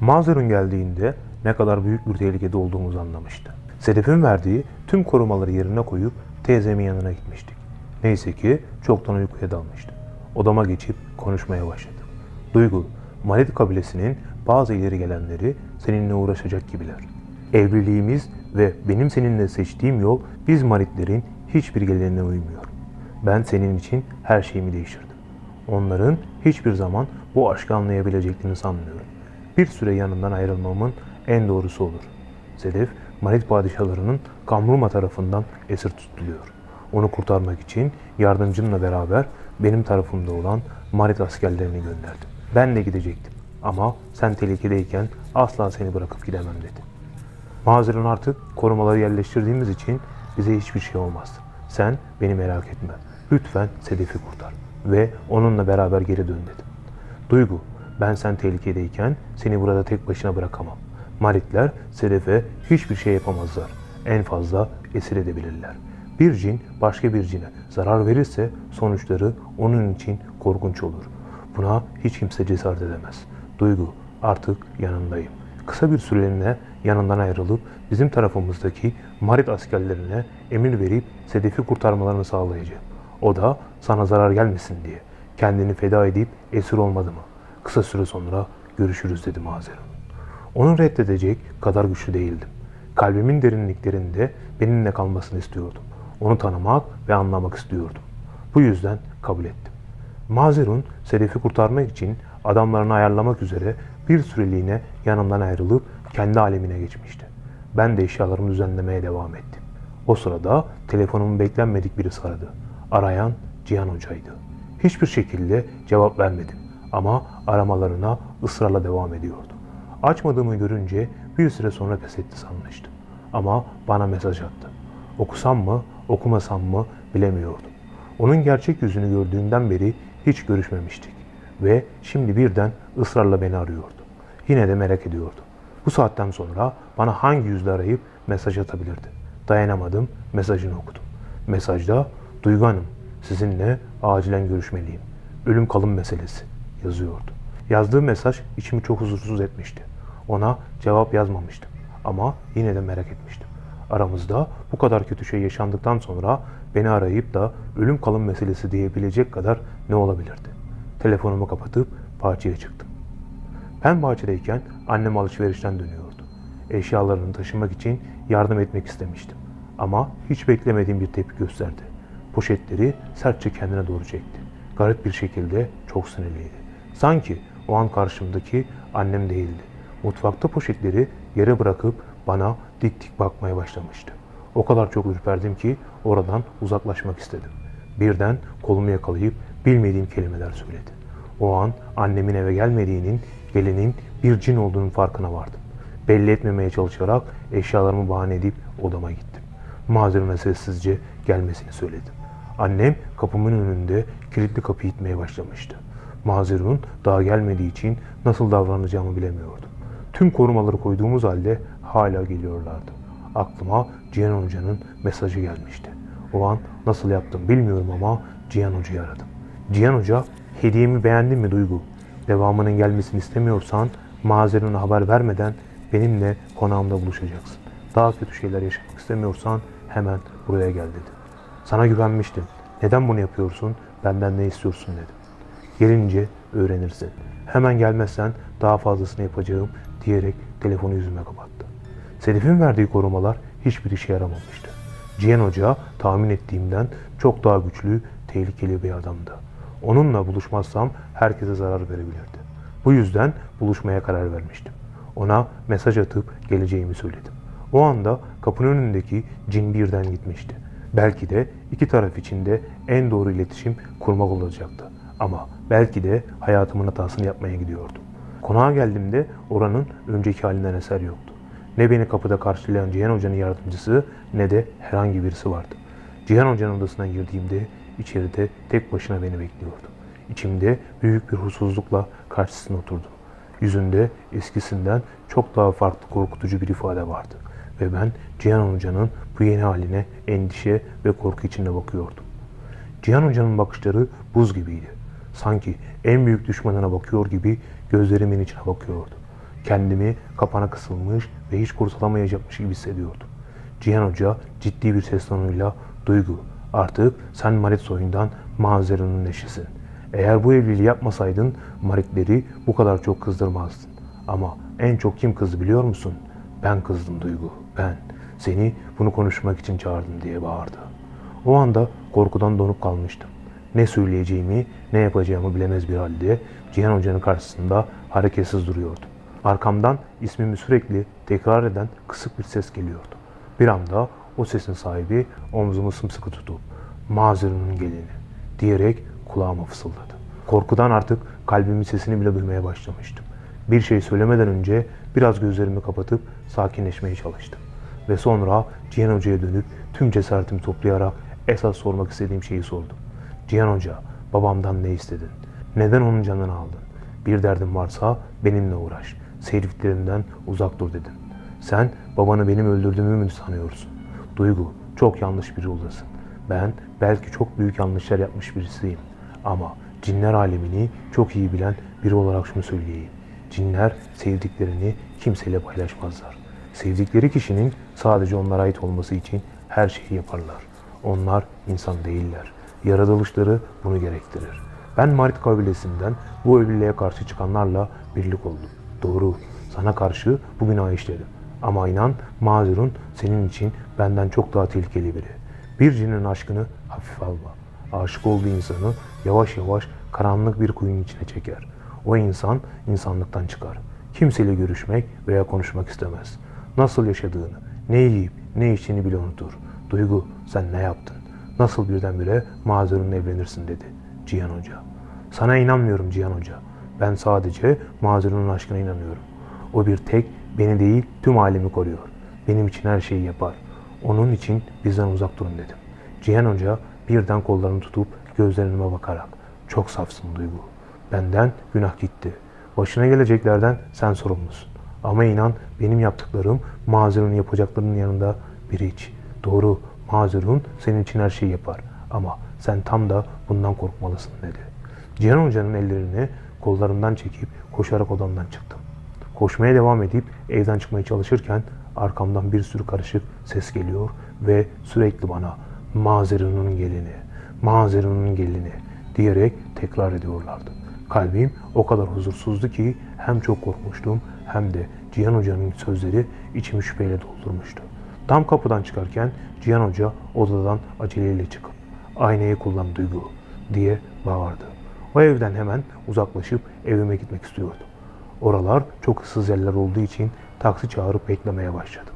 Mazerun geldiğinde ne kadar büyük bir tehlikede olduğumuzu anlamıştı. Sedef'in verdiği tüm korumaları yerine koyup teyzemin yanına gitmiştik. Neyse ki çoktan uykuya dalmıştı. Odama geçip konuşmaya başladık. Duygu, Malit kabilesinin bazı ileri gelenleri seninle uğraşacak gibiler. Evliliğimiz ve benim seninle seçtiğim yol biz Malitlerin hiçbir geleneğine uymuyor. Ben senin için her şeyimi değiştirdim. Onların hiçbir zaman bu aşkı anlayabileceklerini sanmıyorum. Bir süre yanından ayrılmamın en doğrusu olur. Sedef, Malit padişahlarının Kamruma tarafından esir tutuluyor. Onu kurtarmak için yardımcımla beraber benim tarafımda olan Malit askerlerini gönderdim. Ben de gidecektim ama sen tehlikedeyken asla seni bırakıp gidemem dedi. Mazerun artık korumaları yerleştirdiğimiz için bize hiçbir şey olmaz. Sen beni merak etme. Lütfen Sedef'i kurtar ve onunla beraber geri dön dedim. Duygu, ben sen tehlikedeyken seni burada tek başına bırakamam. Malitler Sedef'e hiçbir şey yapamazlar. En fazla esir edebilirler. Bir cin başka bir cine zarar verirse sonuçları onun için korkunç olur. Buna hiç kimse cesaret edemez. Duygu, artık yanındayım. Kısa bir süreliğine yanından ayrılıp bizim tarafımızdaki Marit askerlerine emir verip Sedef'i kurtarmalarını sağlayacağım. O da sana zarar gelmesin diye kendini feda edip esir olmadı mı? Kısa süre sonra görüşürüz dedi Mazerun. Onu reddedecek kadar güçlü değildim. Kalbimin derinliklerinde benimle kalmasını istiyordum. Onu tanımak ve anlamak istiyordum. Bu yüzden kabul ettim. Mazerun Sedef'i kurtarmak için adamlarını ayarlamak üzere bir süreliğine yanımdan ayrılıp kendi alemine geçmişti. Ben de eşyalarımı düzenlemeye devam ettim. O sırada telefonumu beklenmedik birisi aradı. Arayan Cihan Hoca'ydı. Hiçbir şekilde cevap vermedim ama aramalarına ısrarla devam ediyordu. Açmadığımı görünce bir süre sonra pes etti sanmıştım. Ama bana mesaj attı. Okusam mı, okumasam mı bilemiyordum. Onun gerçek yüzünü gördüğümden beri hiç görüşmemiştik. Ve şimdi birden ısrarla beni arıyordu. Yine de merak ediyordum. Bu saatten sonra bana hangi yüzle arayıp mesaj atabilirdi? Dayanamadım, mesajını okudum. Mesajda, Duygu Hanım, sizinle acilen görüşmeliyim. Ölüm kalım meselesi yazıyordu. Yazdığı mesaj içimi çok huzursuz etmişti. Ona cevap yazmamıştım ama yine de merak etmiştim. Aramızda bu kadar kötü şey yaşandıktan sonra beni arayıp da ölüm kalım meselesi diyebilecek kadar ne olabilirdi? Telefonumu kapatıp bahçeye çıktım. Ben bahçedeyken annem alışverişten dönüyordu. Eşyalarını taşımak için yardım etmek istemiştim. Ama hiç beklemediğim bir tepki gösterdi. Poşetleri sertçe kendine doğru çekti. Garip bir şekilde çok sinirliydi. Sanki o an karşımdaki annem değildi. Mutfakta poşetleri yere bırakıp bana dik dik bakmaya başlamıştı. O kadar çok ürperdim ki oradan uzaklaşmak istedim. Birden kolumu yakalayıp bilmediğim kelimeler söyledi. O an annemin eve gelmediğinin, gelinin bir cin olduğunun farkına vardım. Belli etmemeye çalışarak eşyalarımı bahane edip odama gittim. Mazerime sessizce gelmesini söyledim. Annem kapımın önünde kilitli kapıyı itmeye başlamıştı. Mazerun daha gelmediği için nasıl davranacağımı bilemiyordum. Tüm korumaları koyduğumuz halde hala geliyorlardı. Aklıma Cihan Hoca'nın mesajı gelmişti. O an nasıl yaptım bilmiyorum ama Cihan Hoca'yı aradım. Cihan Hoca, hediyemi beğendin mi Duygu? Devamının gelmesini istemiyorsan Mazerun'a haber vermeden benimle konağımda buluşacaksın. Daha kötü şeyler yaşamak istemiyorsan hemen buraya gel dedi. Sana güvenmiştim. Neden bunu yapıyorsun? Benden ne istiyorsun dedim. Gelince öğrenirsin. Hemen gelmezsen daha fazlasını yapacağım diyerek telefonu yüzüme kapattı. Sedef'in verdiği korumalar hiçbir işe yaramamıştı. Cihan Hoca tahmin ettiğimden çok daha güçlü, tehlikeli bir adamdı. Onunla buluşmazsam herkese zarar verebilirdi. Bu yüzden buluşmaya karar vermiştim. Ona mesaj atıp geleceğimi söyledim. O anda kapının önündeki cin birden gitmişti. Belki de iki taraf için de en doğru iletişim kurmak olacaktı. Ama belki de hayatımın hatasını yapmaya gidiyordum. Konağa geldiğimde oranın önceki halinden eser yoktu. Ne beni kapıda karşılayan Cihan Hoca'nın yardımcısı ne de herhangi birisi vardı. Cihan Hoca'nın odasına girdiğimde içeride tek başına beni bekliyordu. İçimde büyük bir huzursuzlukla karşısına oturdum. Yüzünde eskisinden çok daha farklı korkutucu bir ifade vardı. Ve ben Cihan Hoca'nın bu yeni haline endişe ve korku içinde bakıyordum. Cihan Hoca'nın bakışları buz gibiydi. Sanki en büyük düşmanına bakıyor gibi gözlerimin içine bakıyordu. Kendimi kapana kısılmış ve hiç kurtulamayacakmış gibi hissediyordum. Cihan Hoca ciddi bir ses tonuyla Duygu artık sen Marit soyundan Mazerun'un eşisin. Eğer bu evliliği yapmasaydın Maritleri bu kadar çok kızdırmazdın. Ama en çok kim kızdı biliyor musun? Ben kızdım Duygu, ben. Seni bunu konuşmak için çağırdım diye bağırdı. O anda korkudan donup kalmıştım. Ne söyleyeceğimi, ne yapacağımı bilemez bir halde Cihan Hoca'nın karşısında hareketsiz duruyordum. Arkamdan ismimi sürekli tekrar eden kısık bir ses geliyordu. Bir anda o sesin sahibi omzumu sımsıkı tutup Mazerun'un gelini diyerek kulağıma fısıldadı. Korkudan artık kalbimin sesini bile duymaya başlamıştım. Bir şey söylemeden önce biraz gözlerimi kapatıp sakinleşmeye çalıştım. Ve sonra Cihan Hoca'ya dönüp tüm cesaretimi toplayarak esas sormak istediğim şeyi sordum. Cihan Hoca, babamdan ne istedin? Neden onun canını aldın? Bir derdin varsa benimle uğraş. Sevdiklerinden uzak dur dedim. Sen babanı benim öldürdüğümü mü sanıyorsun? Duygu, çok yanlış bir yoldasın. Ben belki çok büyük yanlışlar yapmış birisiyim. Ama cinler alemini çok iyi bilen biri olarak şunu söyleyeyim. Cinler sevdiklerini kimseyle paylaşmazlar. Sevdikleri kişinin sadece onlara ait olması için her şeyi yaparlar. Onlar insan değiller. Yaratılışları bunu gerektirir. Ben Marit kabilesinden bu evliliğe karşı çıkanlarla birlik oldum. Doğru, sana karşı bu günahı. Ama inan mazurun senin için benden çok daha tehlikeli biri. Bir cinin aşkını hafife alma. Aşık olduğu insanı yavaş yavaş karanlık bir kuyunun içine çeker. O insan insanlıktan çıkar. Kimseyle görüşmek veya konuşmak istemez. Nasıl yaşadığını, ne yiyip ne içtiğini bile unutur. Duygu sen ne yaptın? Nasıl birdenbire mazurunla evlenirsin dedi Cihan Hoca. Sana inanmıyorum Cihan Hoca. Ben sadece mazurunun aşkına inanıyorum. O bir tek beni değil tüm alemi koruyor. Benim için her şeyi yapar. Onun için bizden uzak durun dedim. Cihan Hoca birden kollarını tutup gözlerime bakarak çok safsın Duygu. Benden günah gitti. Başına geleceklerden sen sorumlusun. Ama inan benim yaptıklarım mazurun yapacaklarının yanında bir hiç. Doğru mazurun senin için her şeyi yapar. Ama sen tam da bundan korkmalısın dedi. Cihan Hoca'nın ellerini kollarından çekip koşarak odamdan çıktım. Koşmaya devam edip evden çıkmaya çalışırken arkamdan bir sürü karışık ses geliyor ve sürekli bana Mazerun'un gelini, Mazerun'un gelini diyerek tekrar ediyorlardı. Kalbim o kadar huzursuzdu ki hem çok korkmuştum hem de Cihan Hoca'nın sözleri içimi şüpheyle doldurmuştu. Tam kapıdan çıkarken Cihan Hoca odadan aceleyle çıkıp aynayı kullan Duygu diye bağırdı. O evden hemen uzaklaşıp evime gitmek istiyordum. Oralar çok ıssız yerler olduğu için taksi çağırıp beklemeye başladım.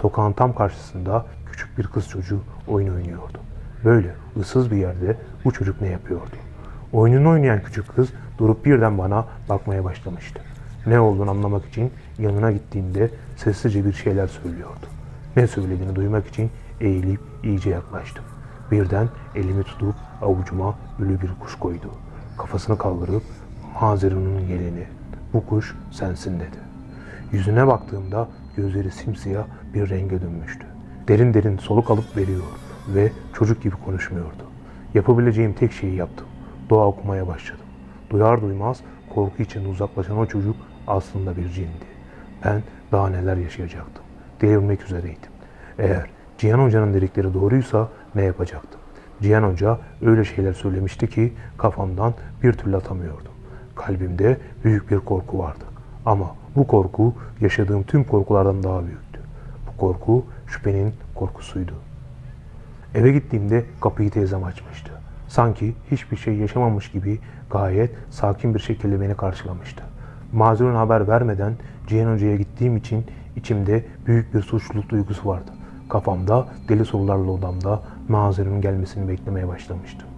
Sokağın tam karşısında küçük bir kız çocuğu oyun oynuyordu. Böyle ıssız bir yerde bu çocuk ne yapıyordu? Oyununu oynayan küçük kız durup birden bana bakmaya başlamıştı. Ne olduğunu anlamak için yanına gittiğimde sessizce bir şeyler söylüyordu. Ne söylediğini duymak için eğilip iyice yaklaştım. Birden elimi tutup avucuma ölü bir kuş koydu. Kafasını kaldırıp Hazirun'un gelini, bu kuş sensin dedi. Yüzüne baktığımda gözleri simsiyah bir renge dönmüştü. Derin derin soluk alıp veriyor ve çocuk gibi konuşmuyordu. Yapabileceğim tek şeyi yaptım. Dua okumaya başladım. Duyar duymaz korku içinde uzaklaşan o çocuk aslında bir cindi. Ben daha neler yaşayacaktım. Delirmek üzereydim. Eğer Cihan Hoca'nın dedikleri doğruysa ne yapacaktım? Cihan Hoca öyle şeyler söylemişti ki kafamdan bir türlü atamıyordum. Kalbimde büyük bir korku vardı. Ama bu korku yaşadığım tüm korkulardan daha büyüktü. Bu korku şüphenin korkusuydu. Eve gittiğimde kapıyı teyzem açmıştı. Sanki hiçbir şey yaşamamış gibi gayet sakin bir şekilde beni karşılamıştı. Mazurun haber vermeden Cihan Hoca'ya gittiğim için içimde büyük bir suçluluk duygusu vardı. Kafamda deli sorularla odamda Mazur'un gelmesini beklemeye başlamıştım.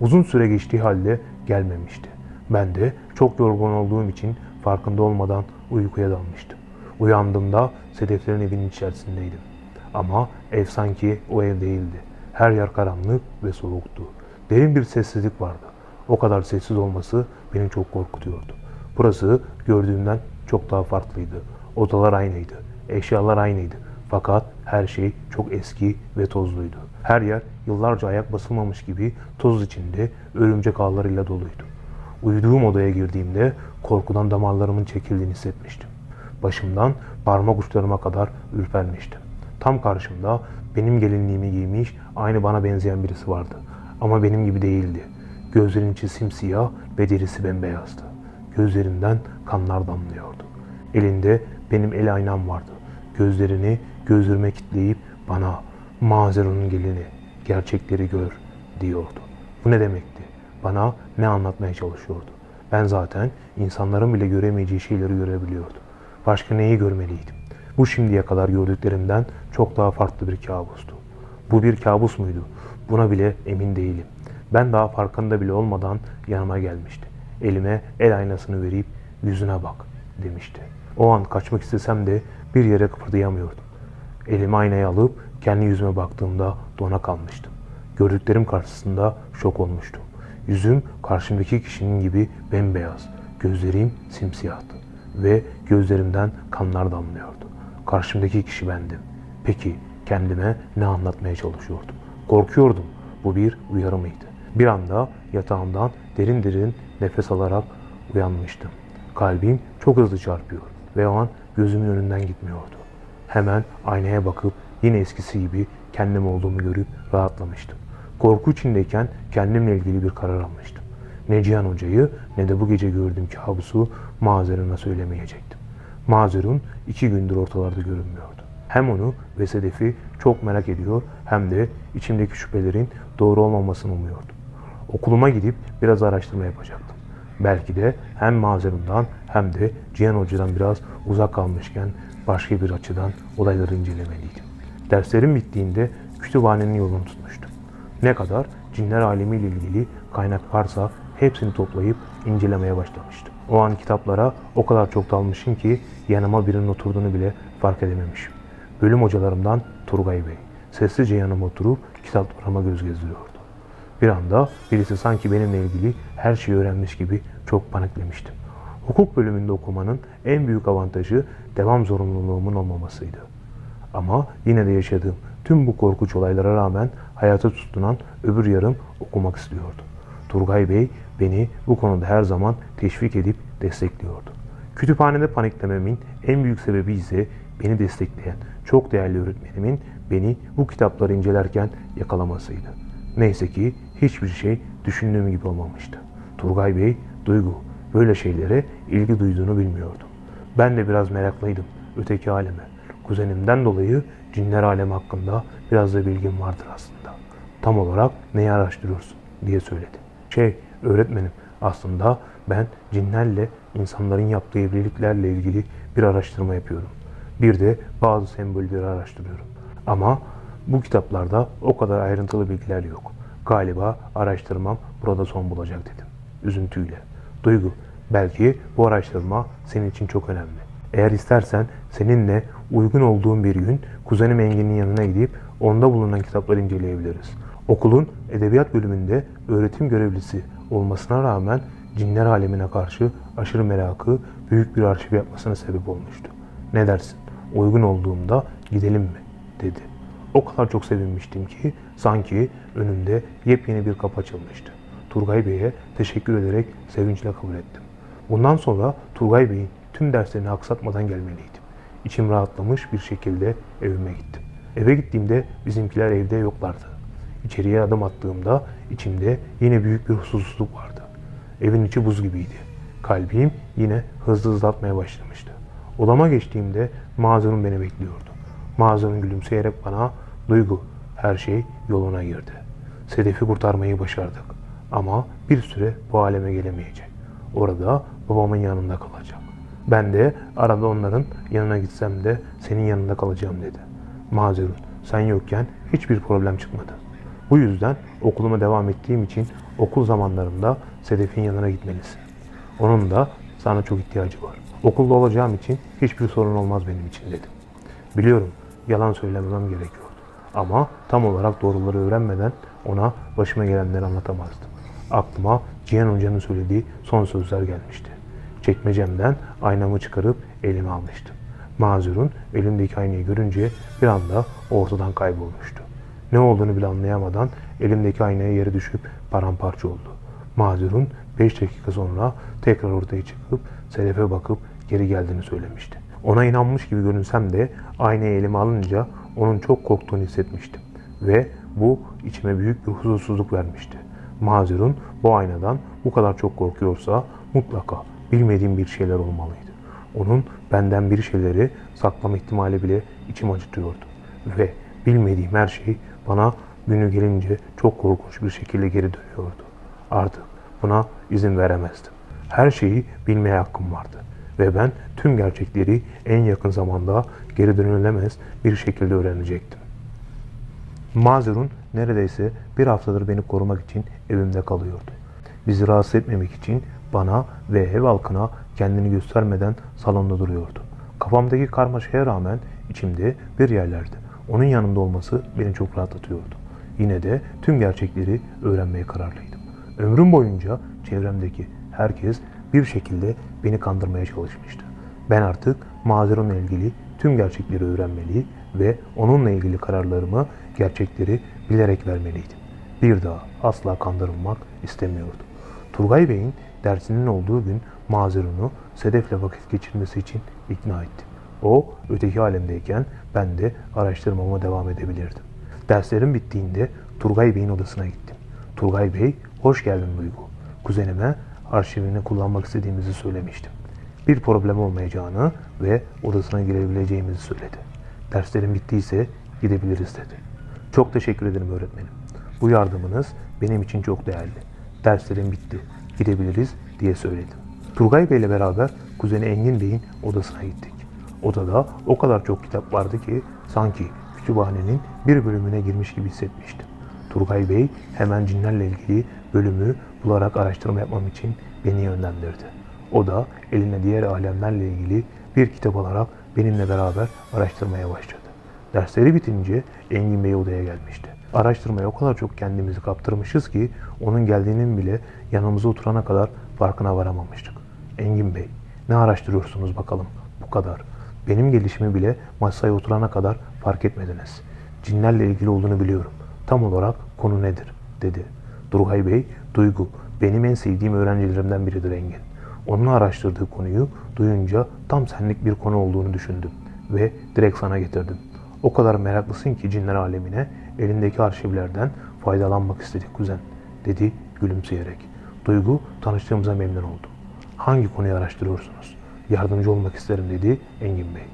Uzun süre geçtiği halde gelmemişti. Ben de çok yorgun olduğum için farkında olmadan uykuya dalmıştım. Uyandığımda Sedeflerin evinin içerisindeydim. Ama ev sanki o ev değildi. Her yer karanlık ve soğuktu. Derin bir sessizlik vardı. O kadar sessiz olması beni çok korkutuyordu. Burası gördüğümden çok daha farklıydı. Odalar aynıydı. Eşyalar aynıydı. Fakat her şey çok eski ve tozluydu. Her yer yıllarca ayak basılmamış gibi toz içinde örümcek ağlarıyla doluydu. Uyuduğum odaya girdiğimde korkudan damarlarımın çekildiğini hissetmiştim. başımdan parmak uçlarıma kadar ürpermiştim. Tam karşımda benim gelinliğimi giymiş aynı bana benzeyen birisi vardı. Ama benim gibi değildi. Gözlerinin içi simsiyah ve derisi bembeyazdı. Gözlerinden kanlar damlıyordu. Elinde benim el aynam vardı. Gözlerini gözlerime kitleyip bana Mazerun'un gelini gerçekleri gör diyordu. Bu ne demekti? Bana ne anlatmaya çalışıyordu? Ben zaten insanların bile göremeyeceği şeyleri görebiliyordum. Başka neyi görmeliydim? Bu şimdiye kadar gördüklerimden çok daha farklı bir kabustu. Bu bir kabus muydu? Buna bile emin değilim. Ben daha farkında bile olmadan yanıma gelmişti. Elime el aynasını verip yüzüne bak demişti. O an kaçmak istesem de bir yere kıpırdayamıyordum. Elime aynayı alıp kendi yüzüme baktığımda dona kalmıştım. Gördüklerim karşısında şok olmuştum. Yüzüm karşımdaki kişinin gibi bembeyaz, gözlerim simsiyahtı ve gözlerimden kanlar damlıyordu. Karşımdaki kişi bendim. Peki kendime ne anlatmaya çalışıyordum? Korkuyordum. Bu bir uyarı mıydı? Bir anda yatağımdan derin derin nefes alarak uyanmıştım. Kalbim çok hızlı çarpıyor ve o an gözümün önünden gitmiyordu. Hemen aynaya bakıp yine eskisi gibi kendim olduğumu görüp rahatlamıştım. Korku içindeyken kendimle ilgili bir karar almıştım. Ne Cihan Hoca'yı ne de bu gece gördüğüm kabusu Mazerun'a söylemeyecektim. Mazerun iki gündür ortalarda görünmüyordu. Hem onu ve Sedef'i çok merak ediyor hem de içimdeki şüphelerin doğru olmamasını umuyordum. Okuluma gidip biraz araştırma yapacaktım. Belki de hem Mazerun'dan hem de Cihan Hoca'dan biraz uzak kalmışken başka bir açıdan olayları incelemeliydim. Derslerim bittiğinde kütüphanenin yolunu tutmuştum. Ne kadar cinler alemiyle ilgili kaynak varsa hepsini toplayıp incelemeye başlamıştım. O an kitaplara o kadar çok dalmışım ki yanıma birinin oturduğunu bile fark edememişim. Bölüm hocalarımdan Turgay Bey. Sessizce yanıma oturup kitaplarıma göz gezdiriyordu. Bir anda birisi sanki benimle ilgili her şeyi öğrenmiş gibi çok paniklemiştim. Hukuk bölümünde okumanın en büyük avantajı devam zorunluluğumun olmamasıydı. Ama yine de yaşadığım tüm bu korkunç olaylara rağmen hayata tutunan öbür yarım okumak istiyordu. Turgay Bey beni bu konuda her zaman teşvik edip destekliyordu. Kütüphanede paniklememin en büyük sebebi ise beni destekleyen çok değerli öğretmenimin beni bu kitapları incelerken yakalamasıydı. Neyse ki hiçbir şey düşündüğüm gibi olmamıştı. Turgay Bey, Duygu böyle şeylere ilgi duyduğunu bilmiyordum. Ben de biraz meraklıydım öteki aleme. Kuzenimden dolayı cinler alemi hakkında biraz da bilgim vardır aslında. Tam olarak neyi araştırıyorsun diye söyledi. Şey öğretmenim aslında ben cinlerle insanların yaptığı evliliklerle ilgili bir araştırma yapıyorum. Bir de bazı sembolleri araştırıyorum. Ama bu kitaplarda o kadar ayrıntılı bilgiler yok. Galiba araştırmam burada son bulacak dedim. Üzüntüyle. Duygu, belki bu araştırma senin için çok önemli. Eğer istersen seninle uygun olduğum bir gün kuzenim Engin'in yanına gidip onda bulunan kitapları inceleyebiliriz. Okulun edebiyat bölümünde öğretim görevlisi olmasına rağmen cinler alemine karşı aşırı merakı büyük bir arşiv yapmasına sebep olmuştu. Ne dersin? Uygun olduğumda gidelim mi? dedi. O kadar çok sevinmiştim ki sanki önümde yepyeni bir kapı açılmıştı. Turgay Bey'e teşekkür ederek sevinçle kabul ettim. Bundan sonra Turgay Bey'in tüm derslerini aksatmadan gelmeliydim. İçim rahatlamış bir şekilde evime gittim. Eve gittiğimde bizimkiler evde yoklardı. İçeriye adım attığımda içimde yine büyük bir huzursuzluk vardı. Evin içi buz gibiydi. Kalbim yine hızlı hızlı atmaya başlamıştı. Odama geçtiğimde Mazlum beni bekliyordu. Mazlum gülümseyerek bana Duygu her şey yoluna girdi. Sedef'i kurtarmayı başardık. Ama bir süre bu aleme gelemeyecek. Orada babamın yanında kalacak. Ben de arada onların yanına gitsem de senin yanında kalacağım dedi. Mazerun sen yokken hiçbir problem çıkmadı. Bu yüzden okuluma devam ettiğim için okul zamanlarında Sedef'in yanına gitmelisin. Onun da sana çok ihtiyacı var. Okulda olacağım için hiçbir sorun olmaz benim için dedim. Biliyorum yalan söylemem gerekiyordu. Ama tam olarak doğruları öğrenmeden ona başıma gelenleri anlatamazdım. Aklıma Cihan Hoca'nın söylediği son sözler gelmişti. Çekmecemden aynamı çıkarıp elime almıştım. Mazur'un elimdeki aynayı görünce bir anda ortadan kaybolmuştu. Ne olduğunu bile anlayamadan elimdeki aynaya yere düşüp paramparça oldu. Mazur'un 5 dakika sonra tekrar ortaya çıkıp Sedef'e bakıp geri geldiğini söylemişti. Ona inanmış gibi görünsem de aynayı elime alınca onun çok korktuğunu hissetmiştim. Ve bu içime büyük bir huzursuzluk vermişti. Mazerun bu aynadan bu kadar çok korkuyorsa mutlaka bilmediğim bir şeyler olmalıydı. Onun benden bir şeyleri saklama ihtimali bile içim acıtıyordu. Ve bilmediğim her şey bana günü gelince çok korkunç bir şekilde geri dönüyordu. Artık buna izin veremezdim. Her şeyi bilmeye hakkım vardı. Ve ben tüm gerçekleri en yakın zamanda geri dönülemez bir şekilde öğrenecektim. Mazerun neredeyse bir haftadır beni korumak için evimde kalıyordu. Bizi rahatsız etmemek için bana ve ev halkına kendini göstermeden salonda duruyordu. Kafamdaki karmaşaya rağmen içimde bir yerlerde onun yanımda olması beni çok rahatlatıyordu. Yine de tüm gerçekleri öğrenmeye kararlıydım. Ömrüm boyunca çevremdeki herkes bir şekilde beni kandırmaya çalışmıştı. Ben artık Mazerun'la ilgili tüm gerçekleri öğrenmeli ve onunla ilgili kararlarımı, gerçekleri bilerek vermeliydim. Bir daha asla kandırılmak istemiyordum. Turgay Bey'in dersinin olduğu gün Mazerun'u Sedef'le vakit geçirmesi için ikna ettim. O öteki alemdeyken ben de araştırmama devam edebilirdim. Derslerim bittiğinde Turgay Bey'in odasına gittim. Turgay Bey, hoş geldin Duygu. Kuzenime arşivini kullanmak istediğimizi söylemiştim. Bir problem olmayacağını ve odasına girebileceğimizi söyledi. Derslerim bittiyse gidebiliriz dedi. Çok teşekkür ederim öğretmenim. Bu yardımınız benim için çok değerli. Derslerim bitti. Gidebiliriz diye söyledim. Turgay Bey ile beraber kuzeni Engin Bey'in odasına gittik. Odada o kadar çok kitap vardı ki sanki kütüphanenin bir bölümüne girmiş gibi hissetmiştim. Turgay Bey hemen cinlerle ilgili bölümü bularak araştırma yapmam için beni yönlendirdi. O da eline diğer alemlerle ilgili bir kitap alarak benimle beraber araştırmaya başladı. Dersleri bitince Engin Bey odaya gelmişti. Araştırmaya o kadar çok kendimizi kaptırmışız ki onun geldiğinin bile yanımıza oturana kadar farkına varamamıştık. Engin Bey, ne araştırıyorsunuz bakalım? Bu kadar. Benim gelişimi bile masaya oturana kadar fark etmediniz. Cinlerle ilgili olduğunu biliyorum. Tam olarak konu nedir? dedi. Durgay Bey, Duygu, benim en sevdiğim öğrencilerimden biridir Engin. Onun araştırdığı konuyu duyunca tam senlik bir konu olduğunu düşündüm ve direkt sana getirdim. O kadar meraklısın ki cinler alemine elindeki arşivlerden faydalanmak istedik kuzen, dedi gülümseyerek. Duygu tanıştığımıza memnun oldum. Hangi konuyu araştırıyorsunuz? Yardımcı olmak isterim dedi Engin Bey.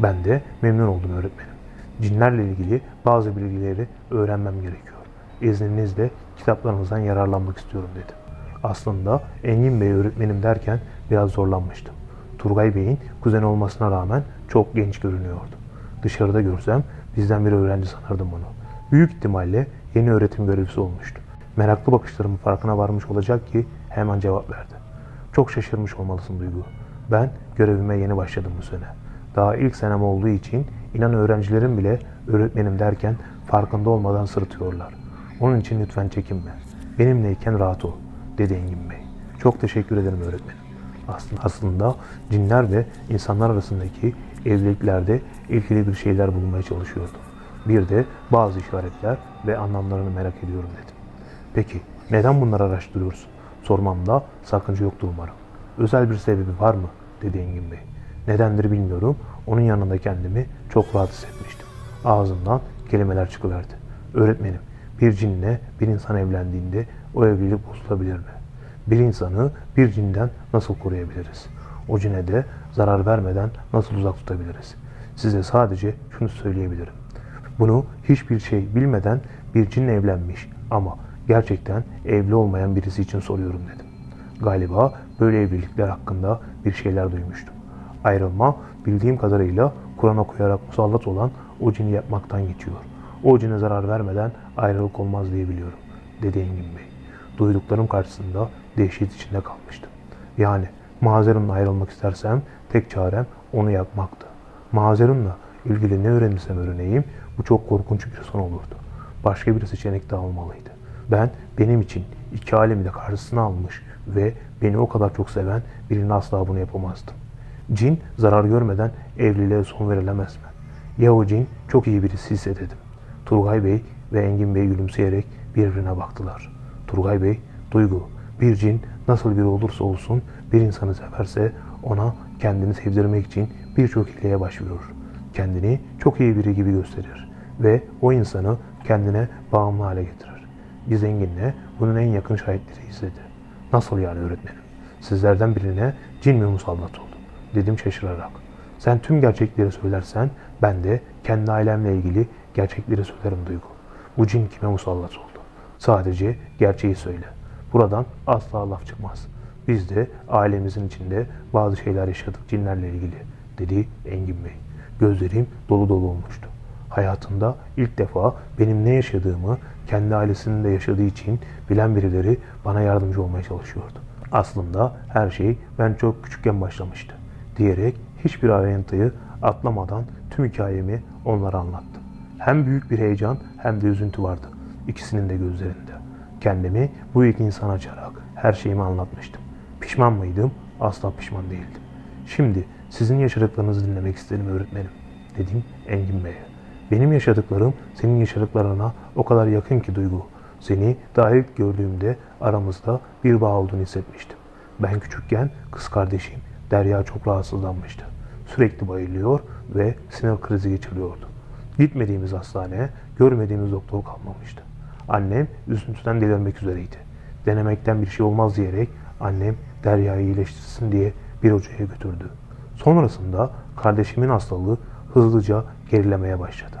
Ben de memnun oldum öğretmenim. Cinlerle ilgili bazı bilgileri öğrenmem gerekiyor. İzninizle kitaplarınızdan yararlanmak istiyorum dedim. Aslında Engin Bey öğretmenim derken biraz zorlanmıştım. Turgay Bey'in kuzen olmasına rağmen çok genç görünüyordu. Dışarıda görsem bizden bir öğrenci sanırdım onu. Büyük ihtimalle yeni öğretim görevlisi olmuştu. Meraklı bakışlarımın farkına varmış olacak ki hemen cevap verdi. Çok şaşırmış olmalısın Duygu. Ben görevime yeni başladım bu sene. Daha ilk senem olduğu için inan öğrencilerim bile öğretmenim derken farkında olmadan sırıtıyorlar. Onun için lütfen çekinme. Benimleyken rahat ol, dedi Engin Bey. Çok teşekkür ederim öğretmenim. Aslında, aslında cinler ve insanlar arasındaki evliliklerde ilgili bir şeyler bulmaya çalışıyordum. Bir de bazı işaretler ve anlamlarını merak ediyorum dedim. Peki neden bunları araştırıyorsun? Sormamda sakınca yoktur umarım. Özel bir sebebi var mı? dedi Engin Bey. Nedendir bilmiyorum. Onun yanında kendimi çok rahat hissetmiştim. Ağzımdan kelimeler çıkıverdi. Öğretmenim, bir cinle bir insan evlendiğinde o evlilik bozulabilir mi? Bir insanı bir cinden nasıl koruyabiliriz? O cine de zarar vermeden nasıl uzak tutabiliriz? Size sadece şunu söyleyebilirim. Bunu hiçbir şey bilmeden bir cinle evlenmiş ama gerçekten evli olmayan birisi için soruyorum dedim. Galiba böyle evlilikler hakkında bir şeyler duymuştum. Ayrılma bildiğim kadarıyla Kur'an okuyarak musallat olan o cini yapmaktan geçiyor. O cine zarar vermeden ayrılık olmaz diye biliyorum, dedi Engin Bey. Duyduklarım karşısında dehşet içinde kalmıştım. Yani Mazerun'la ayrılmak istersem tek çarem onu yapmaktı. Mazerun'la ilgili ne öğrenirsem öğreneyim bu çok korkunç bir son olurdu. Başka bir seçenek daha olmalıydı. Ben benim için iki alemi de karşısına almış ve beni o kadar çok seven birinin asla bunu yapamazdım. Cin zarar görmeden evliliğe son verilemez mi? Ya o cin çok iyi birisi ise dedim. Turgay Bey ve Engin Bey gülümseyerek birbirine baktılar. Turgay Bey, Duygu, bir cin nasıl biri olursa olsun bir insanı severse ona kendini sevdirmek için birçok hileye başvurur. Kendini çok iyi biri gibi gösterir ve o insanı kendine bağımlı hale getirir. Bir zenginle bunun en yakın şahitleri izledi. Nasıl yani öğretmenim? Sizlerden birine cin mi musallat oldu? Dedim şaşırarak. Sen tüm gerçekleri söylersen ben de kendi ailemle ilgili gerçekleri söylerim Duygu. Bu cin kime musallat oldu? Sadece gerçeği söyle. Buradan asla laf çıkmaz. Biz de ailemizin içinde bazı şeyler yaşadık cinlerle ilgili, dedi Engin Bey. Gözlerim dolu dolu olmuştu. Hayatında ilk defa benim ne yaşadığımı kendi ailesinin de yaşadığı için bilen birileri bana yardımcı olmaya çalışıyordu. Aslında her şey ben çok küçükken başlamıştı diyerek hiçbir ayrıntıyı atlamadan tüm hikayemi onlara anlattım. Hem büyük bir heyecan hem de üzüntü vardı ikisinin de gözlerinde. Kendimi bu ilk insan açarak her şeyimi anlatmıştım. Pişman mıydım? Asla pişman değildim. Şimdi sizin yaşadıklarınızı dinlemek isterim öğretmenim, dedim Engin Bey'e. Benim yaşadıklarım senin yaşadıklarına o kadar yakın ki Duygu. Seni daha ilk gördüğümde aramızda bir bağ olduğunu hissetmiştim. Ben küçükken kız kardeşim Derya çok rahatsızlanmıştı. Sürekli bayılıyor ve sinir krizi geçiriyordu. Gitmediğimiz hastane, görmediğimiz doktor kalmamıştı. Annem üzüntüden delirmek üzereydi. Denemekten bir şey olmaz diyerek annem Derya'yı iyileştirsin diye bir hocaya götürdü. Sonrasında kardeşimin hastalığı hızlıca gerilemeye başladı.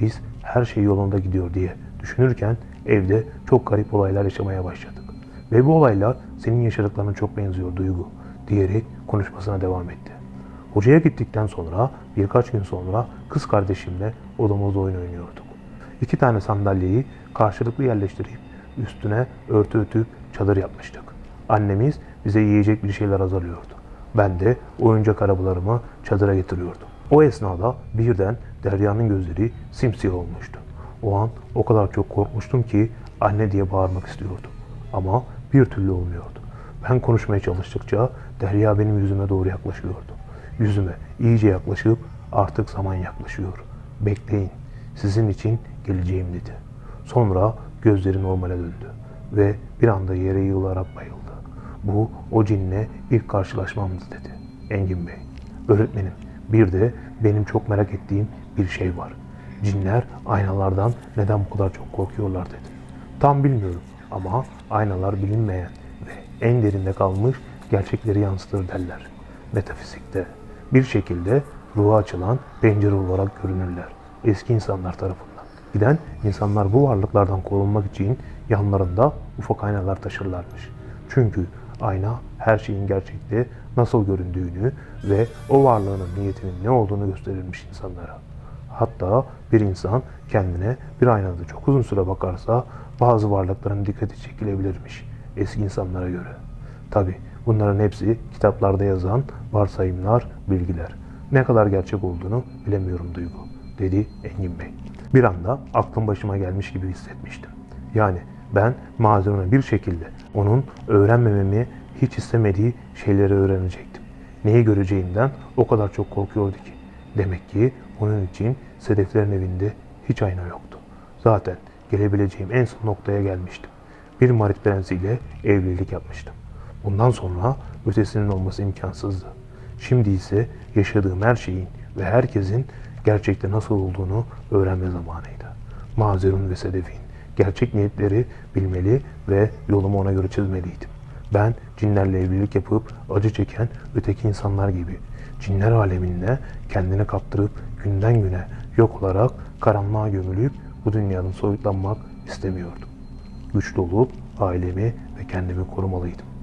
Biz her şey yolunda gidiyor diye düşünürken evde çok garip olaylar yaşamaya başladık. Ve bu olaylar senin yaşadıklarına çok benziyor Duygu diyerek konuşmasına devam etti. Hocaya gittikten sonra birkaç gün sonra kız kardeşimle odamızda oyun oynuyorduk. İki tane sandalyeyi karşılıklı yerleştirip üstüne örtü ötüp çadır yapmıştık. Annemiz bize yiyecek bir şeyler hazırlıyordu. Ben de oyuncak arabalarımı çadıra getiriyordum. O esnada birden Derya'nın gözleri simsiyah olmuştu. O an o kadar çok korkmuştum ki anne diye bağırmak istiyordum. Ama bir türlü olmuyordu. Ben konuşmaya çalıştıkça Derya benim yüzüme doğru yaklaşıyordu. Yüzüme iyice yaklaşıp artık zaman yaklaşıyor. Bekleyin. Sizin için geleceğim dedi. Sonra gözleri normale döndü ve bir anda yere yığılarak bayıldı. Bu o cinle ilk karşılaşmamdı dedi Engin Bey. Öğretmenim bir de benim çok merak ettiğim bir şey var. Cinler aynalardan neden bu kadar çok korkuyorlar dedi. Tam bilmiyorum ama aynalar bilinmeyen ve en derinde kalmış gerçekleri yansıtır derler. Metafizikte bir şekilde ruha açılan pencere olarak görünürler eski insanlar tarafından. Giden insanlar bu varlıklardan korunmak için yanlarında ufak aynalar taşırlarmış. Çünkü ayna her şeyin gerçekte nasıl göründüğünü ve o varlığının niyetinin ne olduğunu gösterirmiş insanlara. Hatta bir insan kendine bir aynada çok uzun süre bakarsa bazı varlıkların dikkati çekilebilirmiş eski insanlara göre. Tabi bunların hepsi kitaplarda yazan varsayımlar, bilgiler. Ne kadar gerçek olduğunu bilemiyorum Duygu, dedi Engin Bey. Bir anda aklım başıma gelmiş gibi hissetmiştim. Yani ben mazlume bir şekilde onun öğrenmememi hiç istemediği şeyleri öğrenecektim. Neyi göreceğinden o kadar çok korkuyordu ki. Demek ki onun için Sedeflerin evinde hiç ayna yoktu. Zaten gelebileceğim en son noktaya gelmiştim. Bir Marit prensiyle evlilik yapmıştım. Bundan sonra ötesinin olması imkansızdı. Şimdi ise yaşadığım her şeyin ve herkesin gerçekte nasıl olduğunu öğrenme zamanıydı. Mazerun ve Sedef'in gerçek niyetleri bilmeli ve yolumu ona göre çizmeliydim. Ben cinlerle evlilik yapıp acı çeken öteki insanlar gibi cinler aleminde kendini kaptırıp günden güne yok olarak karanlığa gömülüp bu dünyanın soyutlanmak istemiyordum. Güçlü olup ailemi ve kendimi korumalıydım.